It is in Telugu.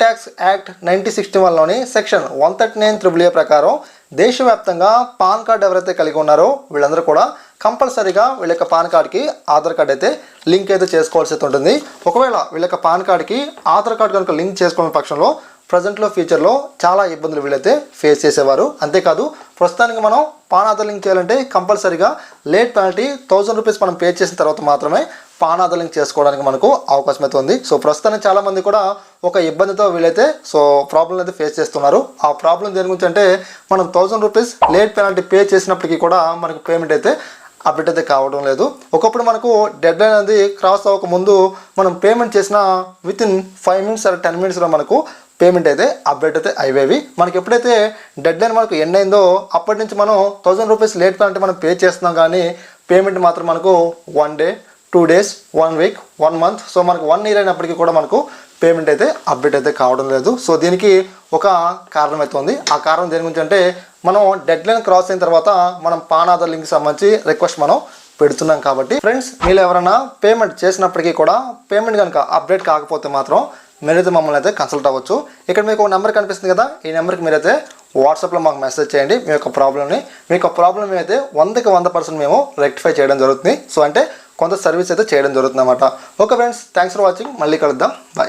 Tax act nineteen sixty వన్లోని section one thirty nine triple A ప్రకారం దేశవ్యాప్తంగా పాన్ కార్డ్ ఎవరైతే కలిగి ఉన్నారో వీళ్ళందరూ కూడా కంపల్సరీగా వీళ్ళ యొక్క పాన్ కార్డ్కి ఆధార్ కార్డ్ అయితే లింక్ అయితే చేసుకోవాల్సి అయితే ఉంటుంది. ఒకవేళ వీళ్ళ యొక్క పాన్ కార్డ్కి ఆధార్ కార్డ్ కనుక లింక్ చేసుకునే పక్షంలో ప్రజెంట్లో ఫ్యూచర్లో చాలా ఇబ్బందులు వీళ్ళైతే ఫేస్ చేసేవారు. అంతేకాదు ప్రస్తుతానికి మనం పాన్ ఆధార్ లింక్ చేయాలంటే కంపల్సరీగా లేట్ పెనాల్టీ థౌజండ్ రూపీస్ మనం పే చేసిన తర్వాత మాత్రమే పానాదలింగ్ చేసుకోవడానికి మనకు అవకాశం అయితే ఉంది. సో ప్రస్తుతానికి చాలామంది కూడా ఒక ఇబ్బందితో వీళ్ళైతే సో ప్రాబ్లం అయితే ఫేస్ చేస్తున్నారు. ఆ ప్రాబ్లం దేని గురించి అంటే మనం thousand rupees late penalty pay చేసినప్పటికీ కూడా మనకు పేమెంట్ అయితే అప్డేట్ అయితే కావడం లేదు. ఒకప్పుడు మనకు డెడ్ లైన్ అనేది క్రాస్ అవ్వక ముందు మనం పేమెంట్ చేసిన with in five minutes or ten మినిట్స్లో మనకు పేమెంట్ అయితే అప్డేట్ అయితే అయ్యేవి మనకి ఎప్పుడైతే డెడ్ లైన్ మనకు ఎండ్ అయిందో అప్పటి నుంచి మనం థౌసండ్ రూపీస్ లేట్ పెనాల్టీ మనం పే చేస్తున్నాం కానీ పేమెంట్ మాత్రం మనకు one day two days one week one month so మనకు వన్ ఇయర్ అయినప్పటికీ కూడా మనకు పేమెంట్ అయితే అప్డేట్ అయితే కావడం లేదు. సో దీనికి ఒక కారణం అయితే ఉంది. ఆ కారణం దేని గురించి అంటే మనం డెడ్ లైన్ క్రాస్ అయిన తర్వాత మనం పాన్ ఆధార్ లింక్ సంబంధించి రిక్వెస్ట్ మనం పెడుతున్నాం కాబట్టి ఫ్రెండ్స్ మీరు ఎవరైనా పేమెంట్ చేసినప్పటికీ కూడా పేమెంట్ కనుక అప్డేట్ కాకపోతే మాత్రం మీరైతే మమ్మల్ని అయితే కన్సల్ట్ అవ్వచ్చు. ఇక్కడ మీకు ఒక నెంబర్ కనిపిస్తుంది కదా ఈ నెంబర్కి మీరైతే వాట్సాప్లో మాకు మెసేజ్ చేయండి. మీ యొక్క ప్రాబ్లమ్ని మీ యొక్క ప్రాబ్లమ్ అయితే వందకి వంద పర్సెంట్ మేము రెక్టిఫై చేయడం జరుగుతుంది. సో అంటే కొంత సర్వీస్ అయితే చేయడం జరుగుతుంది అనమాట okay friends thanks for watching మళ్ళీ కలుద్దాం. బాయ్